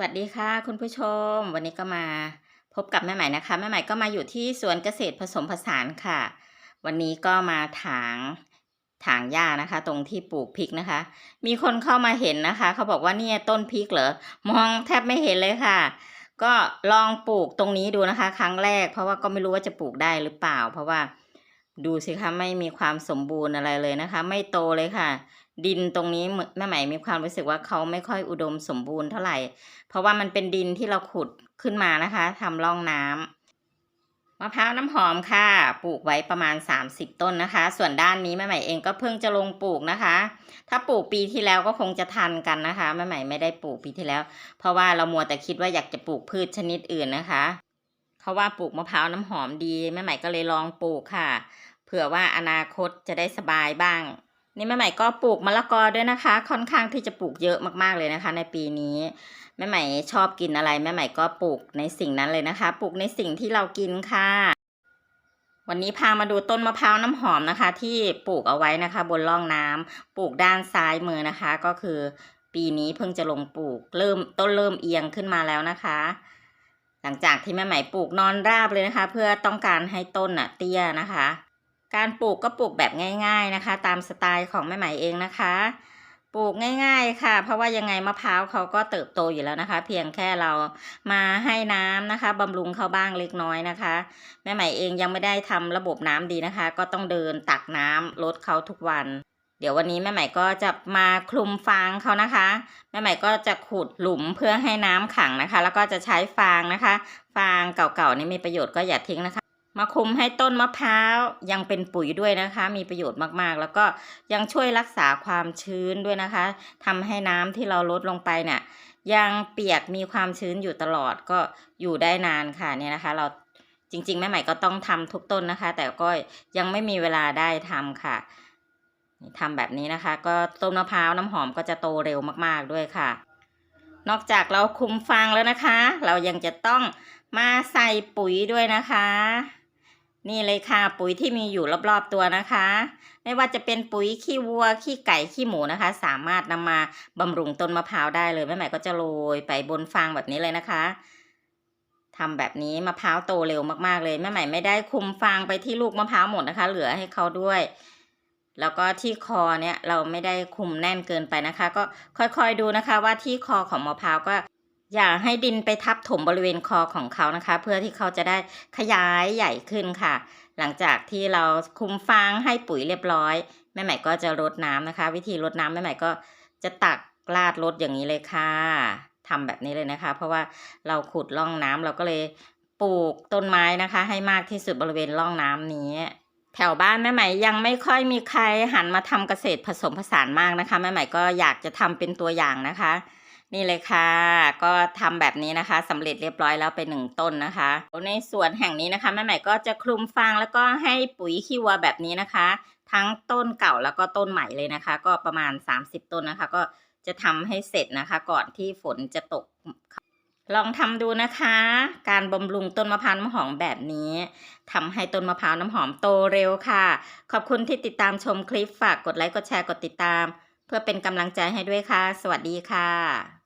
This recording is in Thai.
วัสดีค่ะคุณผู้ชม วันนี้ก็มาพบกับแม่ใหม่นะคะแม่ใหม่ก็มาอยู่ที่สวนเกษตรผสมผสานค่ะ วันนี้ก็มาถางถางหญ้านะคะ ตรงที่ปลูกพริกนะคะ มีคนเข้ามาเห็นนะคะ เขาบอกว่าเนี่ยต้นพริกเหรอมองแทบไม่เห็นเลยค่ะ ก็ลองปลูกตรงนี้ดูนะคะ ครั้งแรก เพราะว่าก็ไม่รู้ว่าจะปลูกได้หรือเปล่า เพราะว่า ดูสิคะไม่มีความสมบูรณ์อะไรเลยนะคะ ไม่โตเลยค่ะ ดินตรงนี้แม่ใหม่มีความรู้สึกว่าเขาไม่ค่อยอุดมสมบูรณ์เท่าไหร่ เพราะว่ามันเป็นดินที่เราขุดขึ้นมานะคะทำร่องน้ำมะพร้าวน้ำหอมค่ะ ปลูกไว้ประมาณ 30 ต้นนะคะ ส่วนด้านนี้แม่ใหม่เองก็เพิ่งจะลงปลูกนะคะ ถ้าปลูกปีที่แล้วก็คงจะทันกันนะคะแม่ใหม่ไม่ได้ปลูกปีที่แล้ว เพราะว่าเรามัวแต่คิดว่าอยากจะปลูกพืชชนิดอื่นนะคะเขาว่าปลูกมะพร้าวน้ำหอมดีแม่ใหม่ก็เลยลองปลูกค่ะ เผื่อว่าอนาคตจะได้สบายบ้าง นี่แม่ใหม่ก็ปลูกมะละกอด้วยนะคะ ค่อนข้างที่จะปลูกเยอะมากๆเลยนะคะ ในปีนี้แม่ใหม่ชอบกินอะไรแม่ใหม่ก็ปลูกในสิ่งนั้นเลยนะคะ ปลูกในสิ่งที่เรากินค่ะ วันนี้พามาดูต้นมะพร้าวน้ำหอมนะคะ ที่ปลูกเอาไว้นะคะ บนร่องน้ำปลูกด้านซ้ายมือนะคะ ก็คือ ปีนี้เพิ่งจะลงปลูก เริ่มต้นเริ่มเอียงขึ้นมาแล้วนะคะ หลังจากที่แม่ใหม่ปลูกนอนราบเลยนะคะ เพื่อต้องการให้ต้นน่ะเตี้ยนะคะ การปลูกก็ปลูกแบบง่าย ๆนะคะ ตามสไตล์ของแม่ใหม่เองนะคะ ปลูกง่าย ๆค่ะ เพราะว่ายังไงมะพร้าวเขาก็เติบโตอยู่แล้วนะคะ เพียงแค่เรามาให้น้ำนะคะบำรุงเขาบ้างเล็กน้อยนะคะ แม่ใหม่เองยังไม่ได้ทำระบบน้ำดีนะคะ ก็ต้องเดินตักน้ำลดเขาทุกวัน เดี๋ยววันนี้แม่ใหม่ก็จะมาคลุมฟางเขานะคะ แม่ใหม่ก็จะขุดหลุมเพื่อให้น้ำขังนะคะ แล้วก็จะใช้ฟางนะคะ ฟางเก่าๆนี่มีประโยชน์ก็อย่าทิ้งนะคะ มาคุมให้ต้นมะพร้าวยังเป็นปุ๋ยด้วยนะคะ มีประโยชน์มากๆ แล้วก็ยังช่วยรักษาความชื้นด้วยนะคะทำให้น้ำที่เราลดลงไปเนี่ยยังเปียกมีความชื้นอยู่ตลอดก็อยู่ได้นานค่ะเนี่ยนะคะ เราจริงๆแม่ใหม่ก็ต้องทำทุกต้นนะคะ แต่ก็ยังไม่มีเวลาได้ทำค่ะทำแบบนี้นะคะ ก็ต้นมะพร้าวน้ำหอมก็จะโตเร็วมากๆด้วยค่ะ นอกจากเราคุมฟางแล้วนะคะ เรายังจะต้องมาใส่ปุ๋ยด้วยนะคะ นี่เลยค่ะปุ๋ยที่มีอยู่รอบๆตัวนะคะ ไม่ว่าจะเป็นปุ๋ยขี้วัวขี้ไก่ขี้หมูนะคะ สามารถนำมาบำรุงต้นมะพร้าวได้เลยแม่ใหม่ก็จะโรยไปบนฟางแบบนี้เลยนะคะทำแบบนี้มะพร้าวโตเร็วมากๆเลยแม่ใหม่ไม่ได้คุมฟางไปที่ลูกมะพร้าวหมดนะคะ เหลือให้เขาด้วย แล้วก็ที่คอเนี่ยเราไม่ได้คุมแน่นเกินไปนะคะ ก็ค่อยๆดูนะคะว่าที่คอของมะพร้าวก็ อย่าให้ดินไปทับถมบริเวณคอของเขานะคะ เพื่อที่เขาจะได้ขยายใหญ่ขึ้นค่ะ หลังจากที่เราคุมฟางให้ปุ๋ยเรียบร้อยแม่ใหม่ก็จะรดน้ำนะคะ วิธีรดน้ำแม่ใหม่ก็จะตักลาดรดอย่างนี้เลยค่ะทำแบบนี้เลยนะคะ เพราะว่าเราขุดร่องน้ำเราก็เลยปลูกต้นไม้นะคะ ให้มากที่สุดบริเวณร่องน้ำนี้ แถวบ้านแม่ใหม่ยังไม่ค่อยมีใครหันมาทำเกษตรผสมผสานมากนะคะแม่ใหม่ก็อยากจะทำเป็นตัวอย่างนะคะ นี่เลยค่ะ ก็ทำแบบนี้นะคะสำเร็จเรียบร้อยแล้วไปหนึ่งต้นนะคะในสวนแห่งนี้นะคะแม่ใหม่ก็จะคลุมฟางแล้วก็ให้ปุ๋ยขี้วัวแบบนี้นะคะ ทั้งต้นเก่าแล้วก็ต้นใหม่เลยนะคะ ก็ประมาณ 30 ต้นนะคะ ก็จะทำให้เสร็จนะคะ ก่อนที่ฝนจะตกลองทำดูนะคะ การบำรุงต้นมะพร้าวน้ำหอมแบบนี้ทำให้ต้นมะพร้าวน้ำหอมโตเร็วค่ะ ขอบคุณที่ติดตามชมคลิปฝากกดไลค์กดแชร์กดติดตาม เพื่อเป็นกำลังใจให้ด้วยค่ะ สวัสดีค่ะ